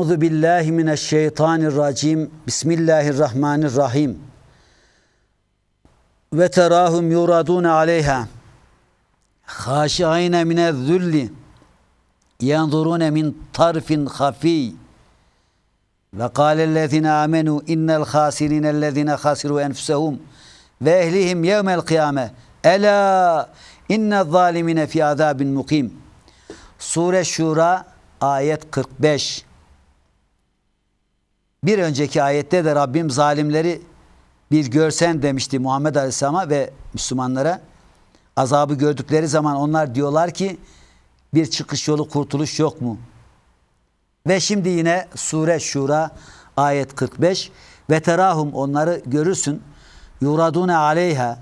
Euzu billahi mineşşeytanirracim. Bismillahirrahmanirrahim. Ve terahum yuradun aleyha. Haşiine minezzulli. Yanzurune min tarfin hafi. Ve kâlellezine amenu innel hâsirinellezine hasiru enfusehum ve ehlihim yevmel kıyame. Ela inne zalimine fi azabin mukim. Sure Şura ayet 45. Bir önceki ayette de Rabbim zalimleri bir görsen demişti Muhammed Aleyhisselam'a ve Müslümanlara. Azabı gördükleri zaman onlar diyorlar ki bir çıkış yolu kurtuluş yok mu? Ve şimdi yine Sure Şura ayet 45 ve terahum onları görürsün yuradune aleyha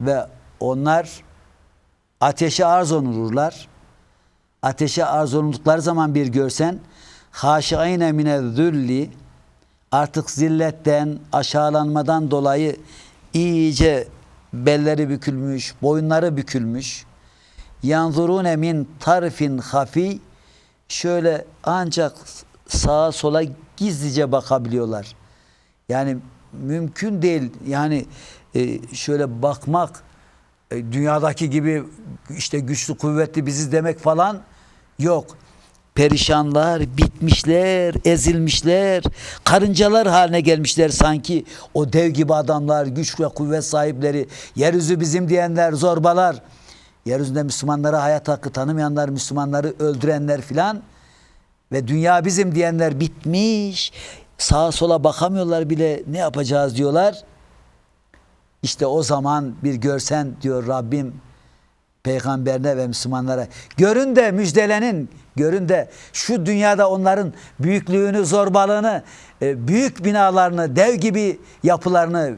ve onlar ateşe arz olunurlar. Ateşe arz olundukları zaman bir görsen haşiine mine zülli artık zilletten, aşağılanmadan dolayı iyice belleri bükülmüş, boyunları bükülmüş. Yanzurune min tarfin hafi şöyle ancak sağa sola gizlice bakabiliyorlar. Yani mümkün değil. Yani e, şöyle bakmak e, dünyadaki gibi işte güçlü kuvvetli biziz demek falan yok. Perişanlar, bitmişler, ezilmişler, karıncalar haline gelmişler sanki. O dev gibi adamlar, güç ve kuvvet sahipleri, yeryüzü bizim diyenler, zorbalar. Yeryüzünde Müslümanlara hayat hakkı tanımayanlar, Müslümanları öldürenler filan ve dünya bizim diyenler bitmiş. Sağa sola bakamıyorlar bile ne yapacağız diyorlar. İşte o zaman bir görsen diyor Rabbim peygamberine ve Müslümanlara. Görün de müjdelenin, görün de şu dünyada onların büyüklüğünü, zorbalığını, e, büyük binalarını, dev gibi yapılarını,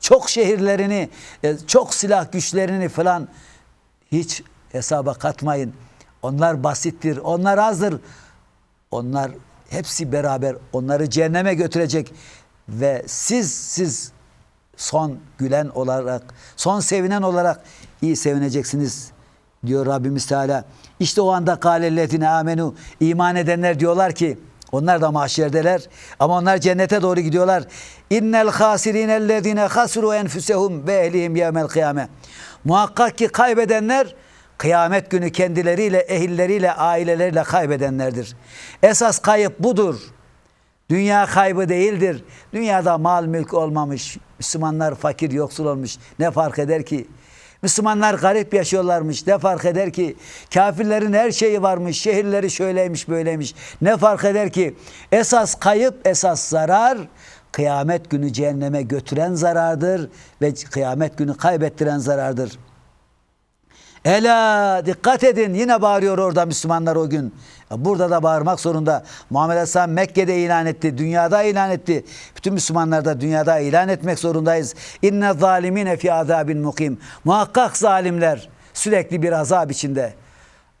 çok şehirlerini, e, çok silah güçlerini falan hiç hesaba katmayın. Onlar basittir, onlar azdır. Onlar hepsi beraber onları cehenneme götürecek ve siz siz son gülen olarak, son sevinen olarak iyi sevineceksiniz diyor Rabbimiz Teala. İşte o anda kâlellezine amenu iman edenler diyorlar ki onlar da mahşerdeler ama onlar cennete doğru gidiyorlar. İnnel hasirinellezine hasiru enfusehum ve ehlihim yevmel kıyame. Muhakkak ki kaybedenler kıyamet günü kendileriyle, ehilleriyle, aileleriyle kaybedenlerdir. Esas kayıp budur. Dünya kaybı değildir. Dünyada mal mülk olmamış. Müslümanlar fakir yoksul olmuş. Ne fark eder ki? Müslümanlar garip yaşıyorlarmış. Ne fark eder ki? Kafirlerin her şeyi varmış. Şehirleri şöyleymiş böyleymiş. Ne fark eder ki? Esas kayıp, esas zarar kıyamet günü cehenneme götüren zarardır ve kıyamet günü kaybettiren zarardır. Ela dikkat edin yine bağırıyor orada Müslümanlar o gün. Burada da bağırmak zorunda. Muhammed Aleyhisselam Mekke'de ilan etti, dünyada ilan etti. Bütün Müslümanlar da dünyada ilan etmek zorundayız. İnne zalimine fi azabin mukim. Muhakkak zalimler sürekli bir azap içinde.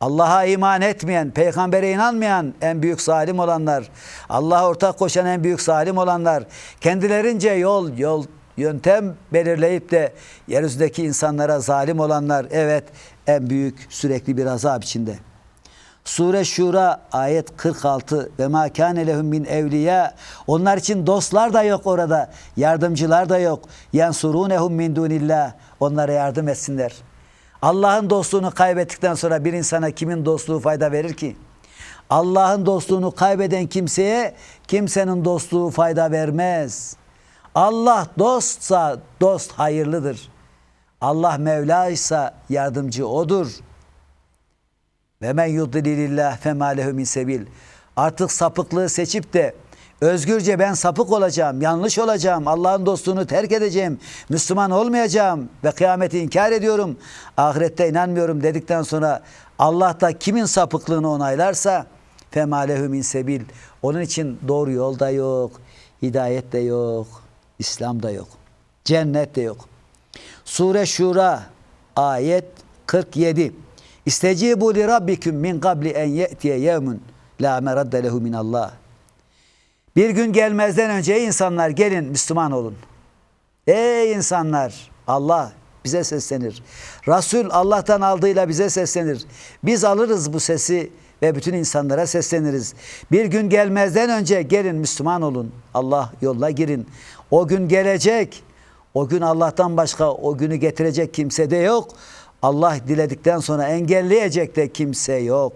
Allah'a iman etmeyen, peygambere inanmayan en büyük zalim olanlar, Allah'a ortak koşan en büyük zalim olanlar, kendilerince yol yol yöntem belirleyip de yeryüzündeki insanlara zalim olanlar evet en büyük sürekli bir azap içinde. Sure Şura ayet 46 ve ma kâne lehum min evliya onlar için dostlar da yok orada yardımcılar da yok yansurunehum min dunillah onlara yardım etsinler. Allah'ın dostluğunu kaybettikten sonra bir insana kimin dostluğu fayda verir ki? Allah'ın dostluğunu kaybeden kimseye kimsenin dostluğu fayda vermez. Allah dostsa dost hayırlıdır. Allah Mevla ise yardımcı odur. Ve men yudlilillah fema lehu min sebil. Artık sapıklığı seçip de özgürce ben sapık olacağım, yanlış olacağım, Allah'ın dostluğunu terk edeceğim, Müslüman olmayacağım ve kıyameti inkar ediyorum, ahirette inanmıyorum dedikten sonra Allah da kimin sapıklığını onaylarsa fema lehu min sebil. Onun için doğru yol da yok, hidayet de yok, İslam da yok, cennet de yok. Sure Şura ayet 47. İstecibu li rabbikum min qabli en ye'tiye yevmun la meradde lehu min Allah. Bir gün gelmezden önce insanlar gelin Müslüman olun. Ey insanlar Allah bize seslenir. Resul Allah'tan aldığıyla bize seslenir. Biz alırız bu sesi ve bütün insanlara sesleniriz. Bir gün gelmezden önce gelin Müslüman olun. Allah yoluna girin. O gün gelecek. O gün Allah'tan başka o günü getirecek kimse de yok. Allah diledikten sonra engelleyecek de kimse yok.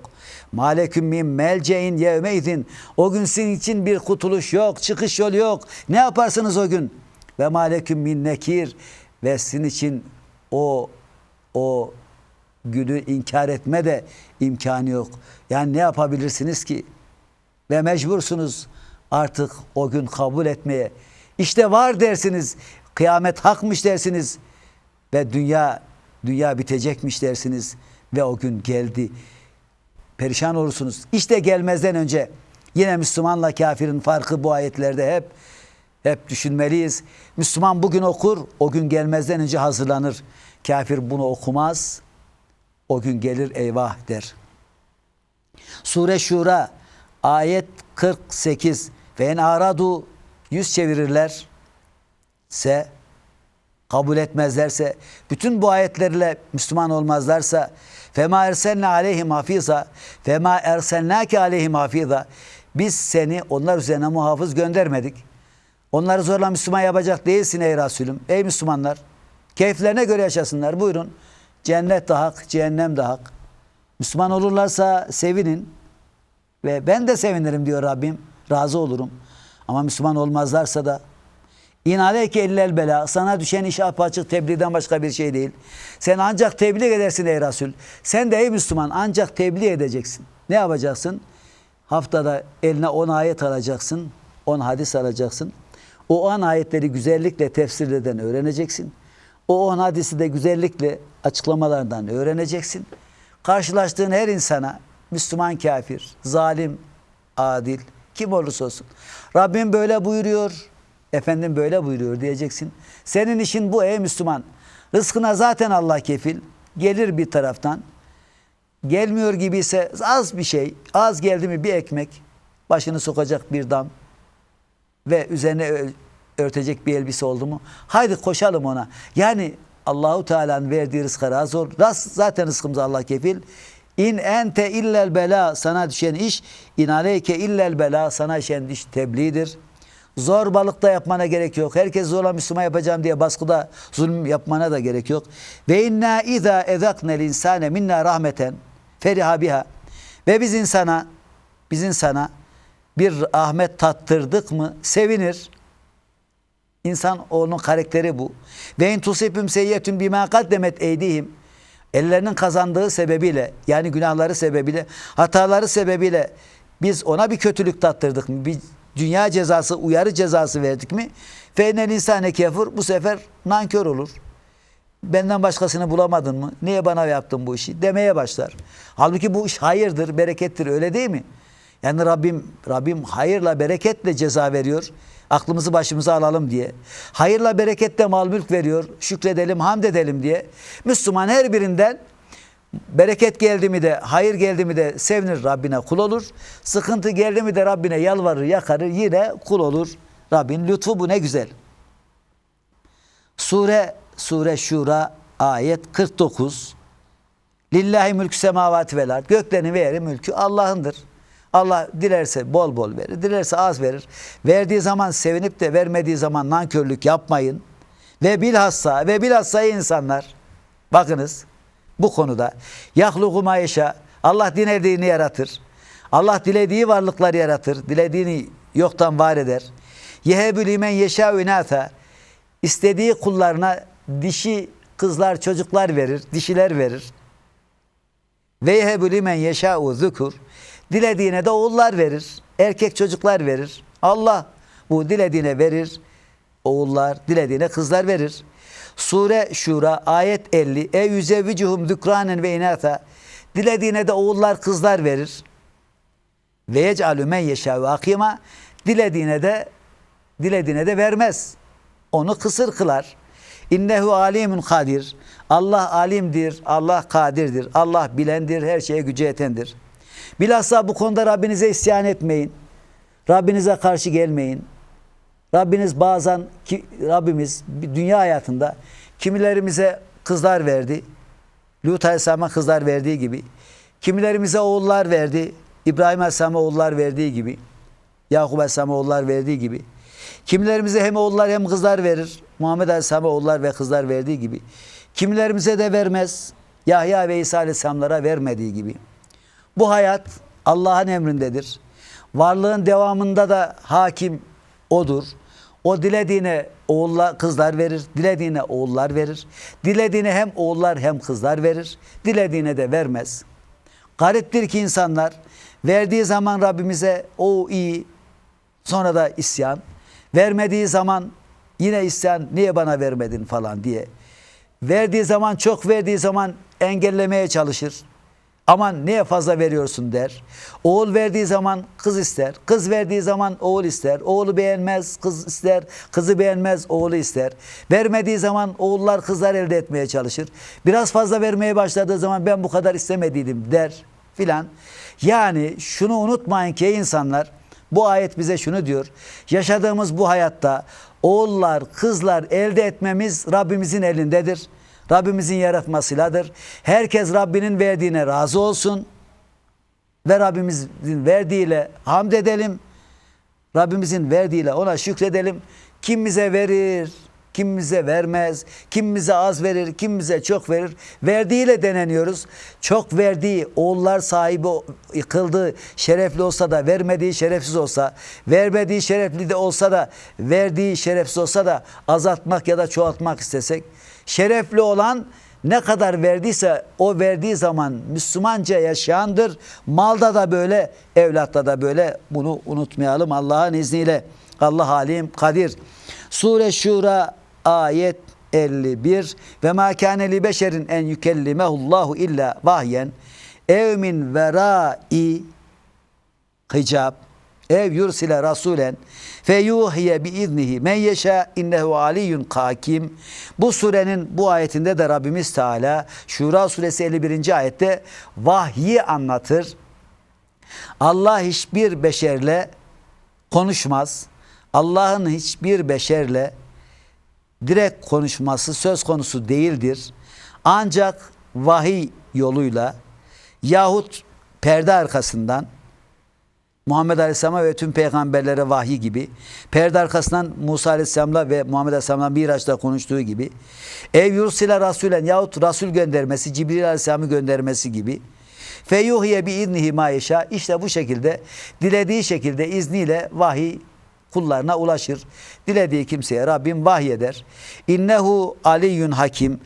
Maleküm min melcein yevmeydin. O gün sizin için bir kurtuluş yok, çıkış yolu yok. Ne yaparsınız o gün? Ve maleküm min nekir. Ve sizin için o o günü inkar etme de imkanı yok. Yani ne yapabilirsiniz ki? Ve mecbursunuz artık o gün kabul etmeye. İşte var dersiniz. Kıyamet hakmış dersiniz. Ve dünya dünya bitecekmiş dersiniz. Ve o gün geldi. Perişan olursunuz. İşte gelmezden önce yine Müslümanla kafirin farkı bu ayetlerde hep hep düşünmeliyiz. Müslüman bugün okur, o gün gelmezden önce hazırlanır. Kafir bunu okumaz, o gün gelir eyvah der. Sure Şura ayet 48 ve en aradu yüz çevirirler se kabul etmezlerse bütün bu ayetlerle Müslüman olmazlarsa fema erselne aleyhim hafiza fema erselnake aleyhim hafiza biz seni onlar üzerine muhafız göndermedik. Onları zorla Müslüman yapacak değilsin ey Resulüm. Ey Müslümanlar keyiflerine göre yaşasınlar buyurun. Cennet de hak, cehennem de hak. Müslüman olurlarsa sevinin. Ve ben de sevinirim diyor Rabbim. Razı olurum. Ama Müslüman olmazlarsa da İn aleyke illel bela. Sana düşen iş apaçık tebliğden başka bir şey değil. Sen ancak tebliğ edersin ey Resul. Sen de ey Müslüman ancak tebliğ edeceksin. Ne yapacaksın? Haftada eline 10 ayet alacaksın. 10 hadis alacaksın. O 10 ayetleri güzellikle tefsirlerden öğreneceksin. O 10 hadisi de güzellikle açıklamalardan öğreneceksin. Karşılaştığın her insana Müslüman kafir, zalim, adil, kim olursa olsun. Rabbim böyle buyuruyor, efendim böyle buyuruyor diyeceksin. Senin işin bu ey Müslüman. Rızkına zaten Allah kefil. Gelir bir taraftan. Gelmiyor gibi ise az bir şey, az geldi mi bir ekmek, başını sokacak bir dam ve üzerine örtecek bir elbise oldu mu? Haydi koşalım ona. Yani Allahu Teala'nın verdiği rızka razı ol. Zaten rızkımız Allah kefil. İn ente illel bela sana düşen iş, in aleyke illel bela sana düşen iş tebliğdir. Zorbalıkta yapmana gerek yok. Herkes zorla Müslüman yapacağım diye baskıda zulüm yapmana da gerek yok. Ve inna iza ezaknel insane minna rahmeten feriha biha. Ve biz insana biz insana bir rahmet tattırdık mı sevinir. İnsan onun karakteri bu. Ve in tusibhum seyyetun bima kaddemet eydihim. Ellerinin kazandığı sebebiyle yani günahları sebebiyle, hataları sebebiyle biz ona bir kötülük tattırdık mı? Bir dünya cezası, uyarı cezası verdik mi? Feynel insane kefur bu sefer nankör olur. Benden başkasını bulamadın mı? Niye bana yaptın bu işi? Demeye başlar. Halbuki bu iş hayırdır, berekettir öyle değil mi? Yani Rabbim Rabbim hayırla bereketle ceza veriyor. Aklımızı başımıza alalım diye. Hayırla bereketle mal mülk veriyor. Şükredelim, hamd edelim diye. Müslüman her birinden bereket geldi mi de, hayır geldi mi de sevinir Rabbine kul olur. Sıkıntı geldi mi de Rabbine yalvarır, yakarır yine kul olur. Rabbin lütfu bu ne güzel. Sure Sure Şura ayet 49. Lillahi mülkü semavati vel. Göklerin ve yerin mülkü Allah'ındır. Allah dilerse bol bol verir, dilerse az verir. Verdiği zaman sevinip de vermediği zaman nankörlük yapmayın. Ve bilhassa ve bilhassa insanlar bakınız bu konuda yahluku maişa Allah dilediğini yaratır. Allah dilediği varlıkları yaratır. Dilediğini yoktan var eder. Yehebü limen yeşâ inâtha istediği kullarına dişi kızlar çocuklar verir, dişiler verir. Ve yehebü limen yeşâ'u zukur dilediğine de oğullar verir. Erkek çocuklar verir. Allah bu dilediğine verir. Oğullar, dilediğine kızlar verir. Sure Şura ayet 50. E yüzevvicuhum zükranen ve inatha. Dilediğine de oğullar kızlar verir. Ve yec'alü men yeşâ akima. Dilediğine de dilediğine de vermez. Onu kısır kılar. İnnehu alimun kadir. Allah alimdir, Allah kadirdir, Allah bilendir, her şeye gücü yetendir. Bilhassa bu konuda Rabbinize isyan etmeyin. Rabbinize karşı gelmeyin. Rabbiniz bazen ki, Rabbimiz dünya hayatında kimilerimize kızlar verdi. Lut Aleyhisselam'a kızlar verdiği gibi Kimilerimize oğullar verdi. İbrahim Aleyhisselam'a oğullar verdiği gibi. Yakup Aleyhisselam'a oğullar verdiği gibi. Kimilerimize hem oğullar hem kızlar verir. Muhammed Aleyhisselam'a oğullar ve kızlar verdiği gibi. Kimilerimize de vermez. Yahya ve İsa Aleyhisselamlara vermediği gibi. Bu hayat Allah'ın emrindedir. Varlığın devamında da hakim odur. O dilediğine oğullar, kızlar verir, dilediğine oğullar verir. Dilediğine hem oğullar hem kızlar verir. Dilediğine de vermez. Gariptir ki insanlar verdiği zaman Rabbimize o iyi, sonra da isyan. Vermediği zaman yine isyan, niye bana vermedin falan diye. Verdiği zaman, çok verdiği zaman engellemeye çalışır. Aman niye fazla veriyorsun der. Oğul verdiği zaman kız ister. Kız verdiği zaman oğul ister. Oğlu beğenmez kız ister. Kızı beğenmez oğlu ister. Vermediği zaman oğullar kızlar elde etmeye çalışır. Biraz fazla vermeye başladığı zaman ben bu kadar istemediydim der filan. Yani şunu unutmayın ki insanlar bu ayet bize şunu diyor. Yaşadığımız bu hayatta oğullar, kızlar elde etmemiz Rabbimizin elindedir. Rabbimizin yaratmasıyladır. Herkes Rabbinin verdiğine razı olsun ve Rabbimizin verdiğiyle hamd edelim. Rabbimizin verdiğiyle ona şükredelim. Kim bize verir, kim bize vermez, kim bize az verir, kim bize çok verir. Verdiğiyle deneniyoruz. Çok verdiği, oğullar sahibi kıldığı şerefli olsa da, vermediği şerefsiz olsa, vermediği şerefli de olsa da, verdiği şerefsiz olsa da azaltmak ya da çoğaltmak istesek, şerefli olan ne kadar verdiyse o verdiği zaman Müslümanca yaşayandır. Malda da böyle, evlatta da böyle. Bunu unutmayalım Allah'ın izniyle. Allah halim kadir. Sure Şura ayet 51 ve ma kâne li beşerin en yükellimehullahu illa vahyen ev min verai hicab ev yursile rasulen fe yuhiye bi iznihi men yeşa innehu aliyyun hakim. Bu surenin bu ayetinde de Rabbimiz Teala Şura suresi 51. ayette vahyi anlatır. Allah hiçbir beşerle konuşmaz. Allah'ın hiçbir beşerle direkt konuşması söz konusu değildir. Ancak vahiy yoluyla yahut perde arkasından Muhammed Aleyhisselam'a ve tüm peygamberlere vahiy gibi, perde arkasından Musa Aleyhisselam'la ve Muhammed Aleyhisselam'la Miraç'ta konuştuğu gibi, ev yursile rasulen yahut rasul göndermesi, Cibril Aleyhisselam'ı göndermesi gibi, feyuhiye bi iznihi ma yeşâ, işte bu şekilde, dilediği şekilde izniyle vahiy kullarına ulaşır. Dilediği kimseye Rabbim vahyeder. İnnehu aliyyun hakim.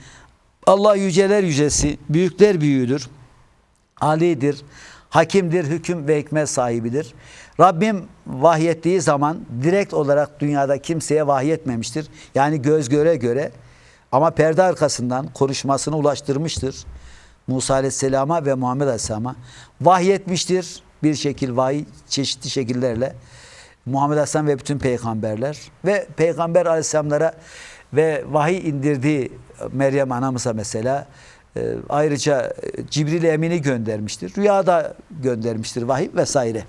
Allah yüceler yücesi, büyükler büyüğüdür. Alidir, hakimdir, hüküm ve hikmet sahibidir. Rabbim vahyettiği zaman direkt olarak dünyada kimseye vahyetmemiştir. Yani göz göre göre ama perde arkasından konuşmasını ulaştırmıştır. Musa Aleyhisselam'a ve Muhammed Aleyhisselam'a vahyetmiştir. Bir şekil vahiy çeşitli şekillerle. Muhammed Aleyhisselam ve bütün peygamberler ve peygamber aleyhisselamlara ve vahiy indirdiği Meryem anamıza mesela ayrıca Cibril Emin'i göndermiştir. Rüyada göndermiştir vahiy vesaire.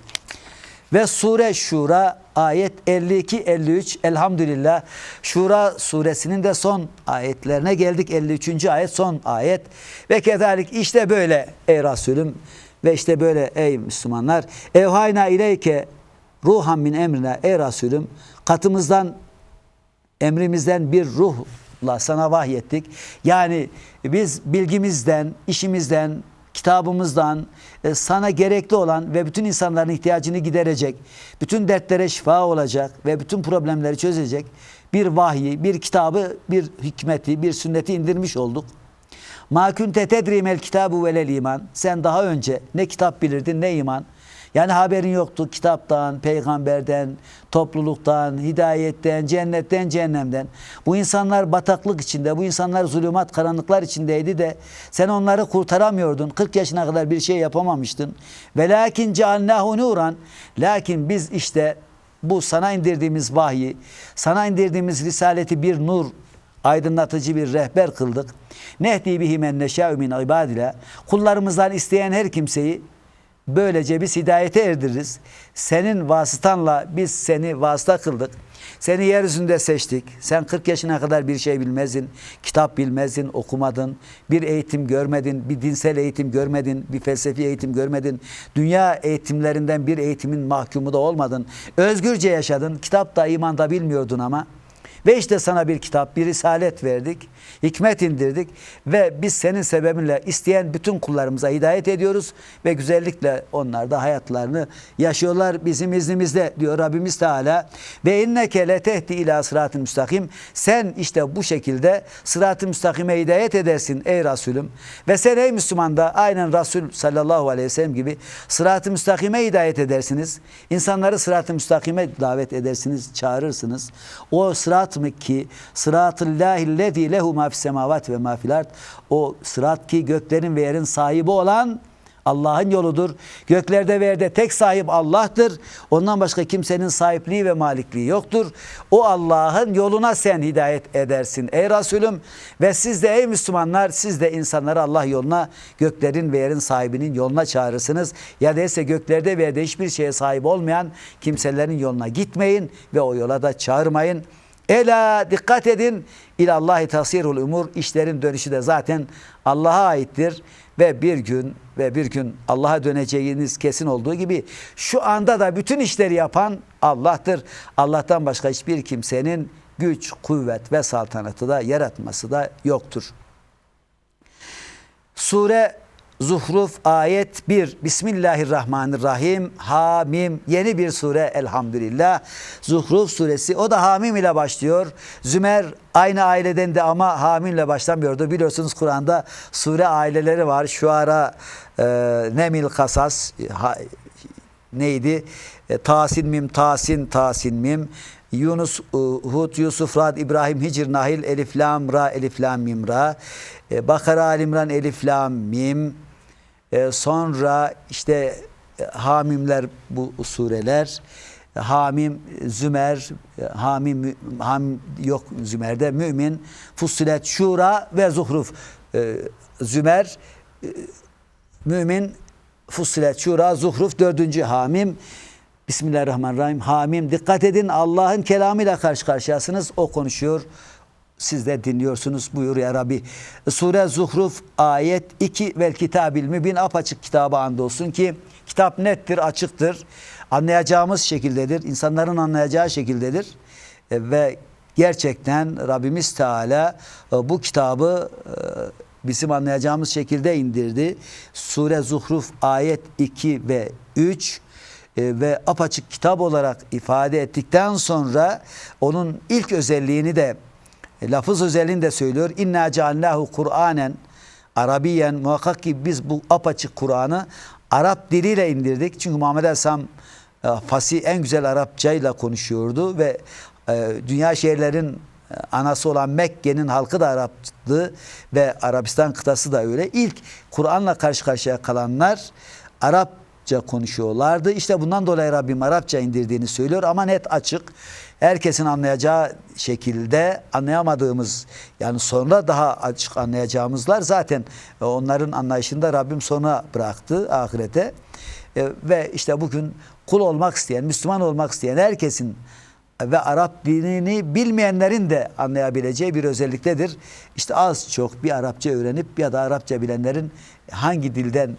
Ve sure Şura ayet 52-53 elhamdülillah Şura suresinin de son ayetlerine geldik. 53. ayet son ayet. Ve kezalik işte böyle ey Resulüm ve işte böyle ey Müslümanlar. Evhayna ileyke ruhan min emrine ey Resulüm katımızdan emrimizden bir ruhla sana vahyettik. Yani biz bilgimizden, işimizden, kitabımızdan e, sana gerekli olan ve bütün insanların ihtiyacını giderecek, bütün dertlere şifa olacak ve bütün problemleri çözecek bir vahyi, bir kitabı, bir hikmeti, bir sünneti indirmiş olduk. Ma kunte tedrimel kitabu velel iman. Sen daha önce ne kitap bilirdin ne iman. Yani haberin yoktu kitaptan, peygamberden, topluluktan, hidayetten, cennetten, cehennemden. Bu insanlar bataklık içinde, bu insanlar zulümat, karanlıklar içindeydi de sen onları kurtaramıyordun. 40 yaşına kadar bir şey yapamamıştın. Ve lakin cealnahu nuran. Lakin biz işte bu sana indirdiğimiz vahyi, sana indirdiğimiz risaleti bir nur, aydınlatıcı bir rehber kıldık. Nehdi bihi men neşâ'ü min ibadile. Kullarımızdan isteyen her kimseyi Böylece biz hidayete erdiririz. Senin vasıtanla biz seni vasıta kıldık. Seni yeryüzünde seçtik. Sen 40 yaşına kadar bir şey bilmezdin. Kitap bilmezdin, okumadın. Bir eğitim görmedin, bir dinsel eğitim görmedin, bir felsefi eğitim görmedin. Dünya eğitimlerinden bir eğitimin mahkumu da olmadın. Özgürce yaşadın. Kitap da iman da bilmiyordun ama. Ve işte sana bir kitap, bir risalet verdik. Hikmet indirdik ve biz senin sebebinle isteyen bütün kullarımıza hidayet ediyoruz ve güzellikle onlar da hayatlarını yaşıyorlar bizim iznimizde diyor Rabbimiz Teala. Ve inneke letehdi ila sıratın müstakim. Sen işte bu şekilde sırat-ı müstakime hidayet edersin ey Resulüm. Ve sen ey Müslüman da aynen Resul sallallahu aleyhi ve sellem gibi sırat-ı müstakime hidayet edersiniz. İnsanları sırat-ı müstakime davet edersiniz, çağırırsınız. O sırat mı ki sıratillâhi lezî lehu ma fis semavat ve ma. O sırat ki göklerin ve yerin sahibi olan Allah'ın yoludur. Göklerde ve yerde tek sahip Allah'tır. Ondan başka kimsenin sahipliği ve malikliği yoktur. O Allah'ın yoluna sen hidayet edersin ey Resulüm. Ve siz de ey Müslümanlar siz de insanları Allah yoluna göklerin ve yerin sahibinin yoluna çağırırsınız. Ya değilse göklerde ve yerde hiçbir şeye sahip olmayan kimselerin yoluna gitmeyin ve o yola da çağırmayın. Ela dikkat edin ilallahi tasirul umur işlerin dönüşü de zaten Allah'a aittir ve bir gün ve bir gün Allah'a döneceğiniz kesin olduğu gibi şu anda da bütün işleri yapan Allah'tır. Allah'tan başka hiçbir kimsenin güç, kuvvet ve saltanatı da yaratması da yoktur. Sure Zuhruf ayet 1 Bismillahirrahmanirrahim. Hamim. Yeni bir sure elhamdülillah. Zuhruf suresi. O da Hamim ile başlıyor. Zümer aynı aileden de ama Hamim ile başlamıyordu. Biliyorsunuz Kur'an'da sure aileleri var. Şuara e, Nemil Kasas ha, neydi? E, Tasin Mim Tasin Tasin Mim. Yunus, e, Hud, Yusuf, Rad, İbrahim, Hicr, Nahil, Elif, Lam, Ra, Elif, Lam, Mim, Ra. E, Bakara, Alimran, Elif, Lam, Mim. E, sonra işte e, Hamimler bu sureler. Hamim, Zümer, e, Hamim, Ham yok Zümer'de, Mümin, Fussilet, Şura ve Zuhruf. E, Zümer, e, Mümin, Fussilet, Şura, Zuhruf, dördüncü Hamim. Bismillahirrahmanirrahim. Hamim. Dikkat edin Allah'ın kelamıyla karşı karşıyasınız. O konuşuyor. Siz de dinliyorsunuz. Buyur ya Rabbi. Sure Zuhruf ayet 2 vel kitabil mübin apaçık kitaba andolsun ki kitap nettir, açıktır. Anlayacağımız şekildedir. insanların anlayacağı şekildedir. E, ve gerçekten Rabbimiz Teala e, bu kitabı e, bizim anlayacağımız şekilde indirdi. Sure Zuhruf ayet 2 ve 3 e, ve apaçık kitap olarak ifade ettikten sonra onun ilk özelliğini de e, lafız özelliğini de söylüyor. İnna cealnahu Kur'anen Arabiyen muhakkak ki biz bu apaçık Kur'an'ı Arap diliyle indirdik. Çünkü Muhammed Aleyhisselam e, fasih en güzel Arapçayla konuşuyordu ve e, dünya şehirlerin e, anası olan Mekke'nin halkı da Arap'tı ve Arabistan kıtası da öyle. İlk Kur'an'la karşı karşıya kalanlar Arapça konuşuyorlardı. İşte bundan dolayı Rabbim Arapça indirdiğini söylüyor ama net açık. Herkesin anlayacağı şekilde anlayamadığımız yani sonra daha açık anlayacağımızlar zaten e, onların anlayışında Rabbim sona bıraktı ahirete. E, ve işte bugün kul olmak isteyen, Müslüman olmak isteyen herkesin ve Arap dinini bilmeyenlerin de anlayabileceği bir özelliktedir. İşte az çok bir Arapça öğrenip ya da Arapça bilenlerin hangi dilden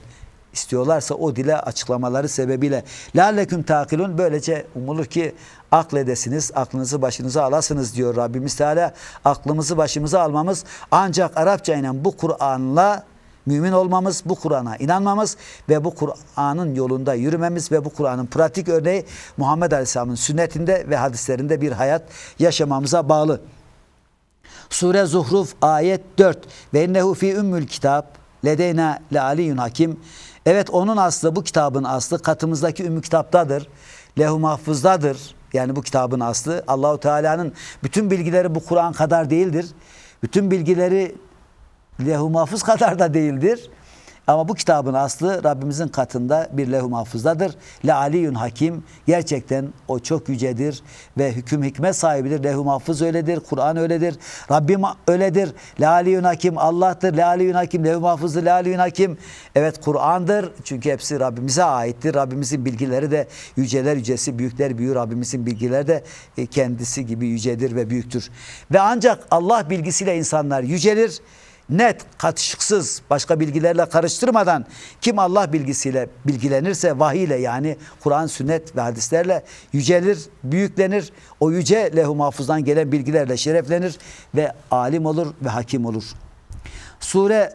istiyorlarsa o dile açıklamaları sebebiyle lalleküm takilun böylece umulur ki akledesiniz, aklınızı başınıza alasınız diyor Rabbimiz Teala. Aklımızı başımıza almamız ancak Arapça ile bu Kur'an'la mümin olmamız, bu Kur'an'a inanmamız ve bu Kur'an'ın yolunda yürümemiz ve bu Kur'an'ın pratik örneği Muhammed Aleyhisselam'ın sünnetinde ve hadislerinde bir hayat yaşamamıza bağlı. Sure Zuhruf ayet 4 ve innehu fi ümmül kitap ledeyna le aliyyun hakim. Evet onun aslı bu kitabın aslı katımızdaki ümmü kitaptadır. Lehu mahfuzdadır. Yani bu kitabın aslı Allahu Teala'nın bütün bilgileri bu Kur'an kadar değildir. Bütün bilgileri lehu mahfuz kadar da değildir. Ama bu kitabın aslı Rabbimizin katında bir levh-i mahfuzdadır. Le aliyun hakim. Gerçekten o çok yücedir ve hüküm hikmet sahibidir. Levh-i mahfuz öyledir. Kur'an öyledir. Rabbim öyledir. Le aliyun hakim Allah'tır. Le aliyun hakim levh-i mahfuzdur. Le aliyun hakim. Evet Kur'an'dır. Çünkü hepsi Rabbimize aittir. Rabbimizin bilgileri de yüceler yücesi, büyükler büyüğü. Rabbimizin bilgileri de e, kendisi gibi yücedir ve büyüktür. Ve ancak Allah bilgisiyle insanlar yücelir net, katışıksız, başka bilgilerle karıştırmadan kim Allah bilgisiyle bilgilenirse vahiy ile yani Kur'an, sünnet ve hadislerle yücelir, büyüklenir. O yüce leh-u mahfuzdan gelen bilgilerle şereflenir ve alim olur ve hakim olur. Sure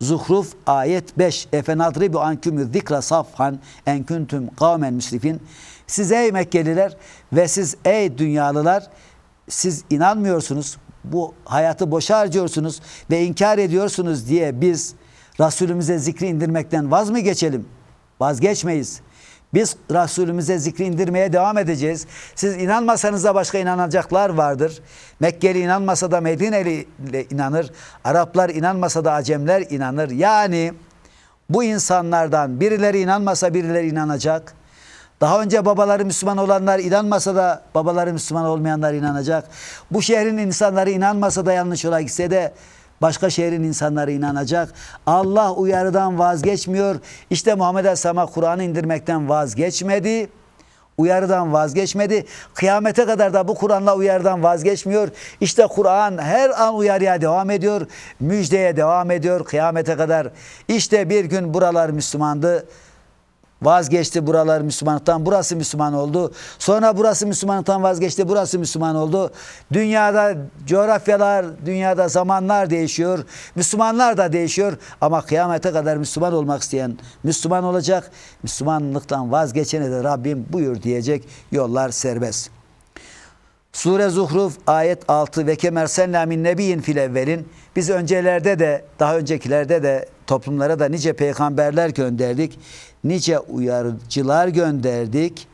Zuhruf ayet 5 Efenadribu ankümü zikra safhan en kuntum kavmen müsrifin Siz ey Mekkeliler ve siz ey dünyalılar siz inanmıyorsunuz bu hayatı boşa harcıyorsunuz ve inkar ediyorsunuz diye biz Resulümüze zikri indirmekten vaz mı geçelim? Vazgeçmeyiz. Biz Resulümüze zikri indirmeye devam edeceğiz. Siz inanmasanız da başka inanacaklar vardır. Mekkeli inanmasa da Medineli inanır. Araplar inanmasa da Acemler inanır. Yani bu insanlardan birileri inanmasa birileri inanacak. Daha önce babaları Müslüman olanlar inanmasa da babaları Müslüman olmayanlar inanacak. Bu şehrin insanları inanmasa da yanlış yola gitse de başka şehrin insanları inanacak. Allah uyarıdan vazgeçmiyor. İşte Muhammed Aleyhisselam'a Kur'an'ı indirmekten vazgeçmedi. Uyarıdan vazgeçmedi. Kıyamete kadar da bu Kur'an'la uyarıdan vazgeçmiyor. İşte Kur'an her an uyarıya devam ediyor. Müjdeye devam ediyor kıyamete kadar. İşte bir gün buralar Müslümandı. Vazgeçti buralar Müslümanlıktan. Burası Müslüman oldu. Sonra burası Müslümanlıktan vazgeçti. Burası Müslüman oldu. Dünyada coğrafyalar, dünyada zamanlar değişiyor. Müslümanlar da değişiyor. Ama kıyamete kadar Müslüman olmak isteyen Müslüman olacak. Müslümanlıktan vazgeçene de Rabbim buyur diyecek. Yollar serbest. Sure Zuhruf ayet 6 ve kemersenna min nebiyin fil evvelin. Biz öncelerde de daha öncekilerde de toplumlara da nice peygamberler gönderdik. Nice uyarıcılar gönderdik.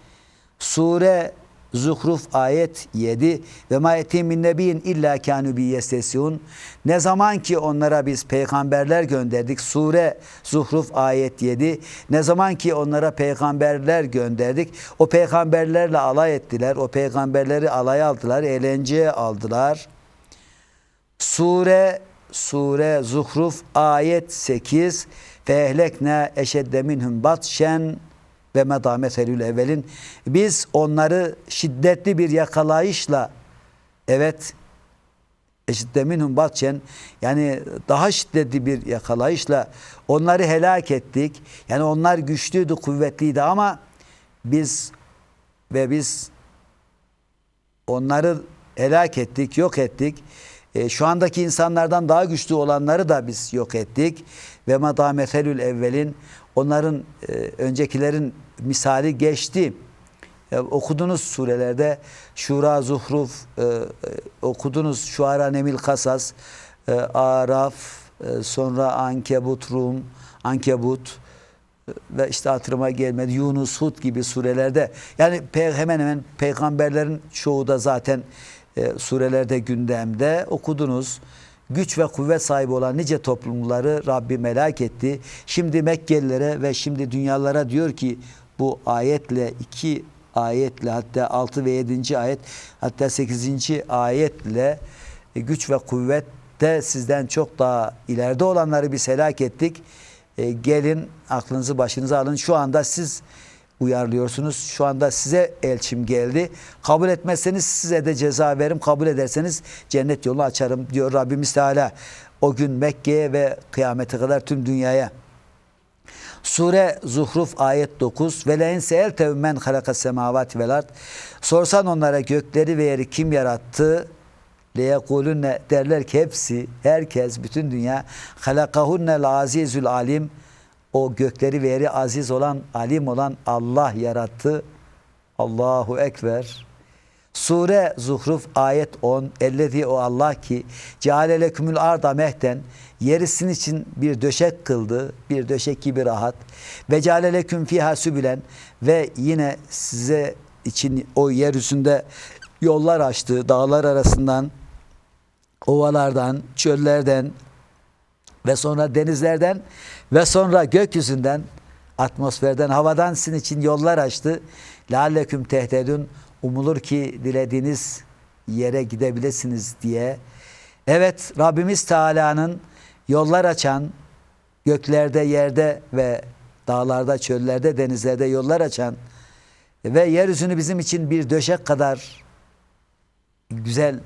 Sure Zuhruf ayet 7 ve ma etim min nebiyin illa kanu bi yestesiyun. Ne zaman ki onlara biz peygamberler gönderdik. Sure Zuhruf ayet 7. Ne zaman ki onlara peygamberler gönderdik. O peygamberlerle alay ettiler. O peygamberleri alay aldılar, eğlenceye aldılar. Sure Sure Zuhruf ayet 8 ve ehlekne eşedde minhum batşen ve medame selül evvelin. Biz onları şiddetli bir yakalayışla evet eşidde minhum batşen yani daha şiddetli bir yakalayışla onları helak ettik. Yani onlar güçlüydü, kuvvetliydi ama biz ve biz onları helak ettik, yok ettik. E, şu andaki insanlardan daha güçlü olanları da biz yok ettik. Ve madametelül evvelin onların e, öncekilerin misali geçti. E, okudunuz surelerde Şura, Zuhruf, okudunuz Şuara, Nemil, Kasas, Araf, sonra Ankebut, Rum, Ankebut ve işte hatırıma gelmedi Yunus, Hud gibi surelerde yani hemen hemen peygamberlerin çoğu da zaten e, surelerde gündemde okudunuz. Güç ve kuvvet sahibi olan nice toplumları Rabbi merak etti. Şimdi Mekkelilere ve şimdi dünyalara diyor ki bu ayetle iki ayetle hatta 6 ve 7. ayet hatta 8. ayetle e, güç ve kuvvette sizden çok daha ileride olanları biz helak ettik. E, gelin aklınızı başınıza alın. Şu anda siz uyarlıyorsunuz. Şu anda size elçim geldi. Kabul etmezseniz size de ceza veririm. Kabul ederseniz cennet yolunu açarım diyor Rabbimiz Teala. O gün Mekke'ye ve kıyamete kadar tüm dünyaya. Sure Zuhruf ayet 9 ve lein se'elte men halaka semavati vel ard sorsan onlara gökleri ve yeri kim yarattı leyekulunne derler ki hepsi herkes bütün dünya halakahunnel azizül alim o gökleri ve yeri aziz olan, alim olan Allah yarattı. Allahu Ekber. Sure Zuhruf ayet 10. Ellezi o Allah ki ceale arda mehten yerisin için bir döşek kıldı. Bir döşek gibi rahat. Ve ceale leküm fiha sübülen ve yine size için o yeryüzünde yollar açtı. Dağlar arasından, ovalardan, çöllerden, ve sonra denizlerden ve sonra gökyüzünden atmosferden havadan sizin için yollar açtı. Lalleküm tehtedün umulur ki dilediğiniz yere gidebilirsiniz diye. Evet Rabbimiz Teala'nın yollar açan göklerde, yerde ve dağlarda, çöllerde, denizlerde yollar açan ve yeryüzünü bizim için bir döşek kadar güzel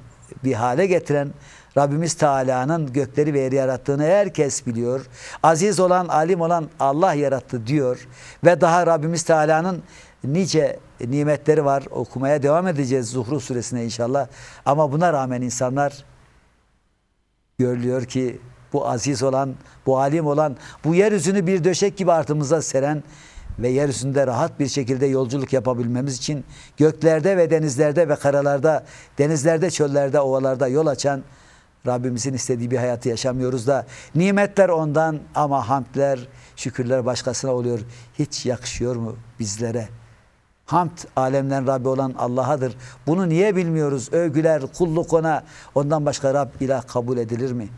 bir hale getiren Rabbimiz Teala'nın gökleri ve yeri yarattığını herkes biliyor. Aziz olan, alim olan Allah yarattı diyor. Ve daha Rabbimiz Teala'nın nice nimetleri var. Okumaya devam edeceğiz Zuhruf suresine inşallah. Ama buna rağmen insanlar görülüyor ki bu aziz olan, bu alim olan, bu yeryüzünü bir döşek gibi artımıza seren ve yeryüzünde rahat bir şekilde yolculuk yapabilmemiz için göklerde ve denizlerde ve karalarda, denizlerde, çöllerde, ovalarda yol açan Rabbimizin istediği bir hayatı yaşamıyoruz da nimetler ondan ama hamdler, şükürler başkasına oluyor. Hiç yakışıyor mu bizlere? Hamd alemden Rabbi olan Allah'adır. Bunu niye bilmiyoruz? Övgüler, kulluk ona. Ondan başka Rab ilah kabul edilir mi?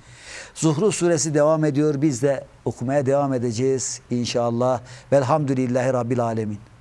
Zuhru suresi devam ediyor. Biz de okumaya devam edeceğiz inşallah. Velhamdülillahi Rabbil alemin.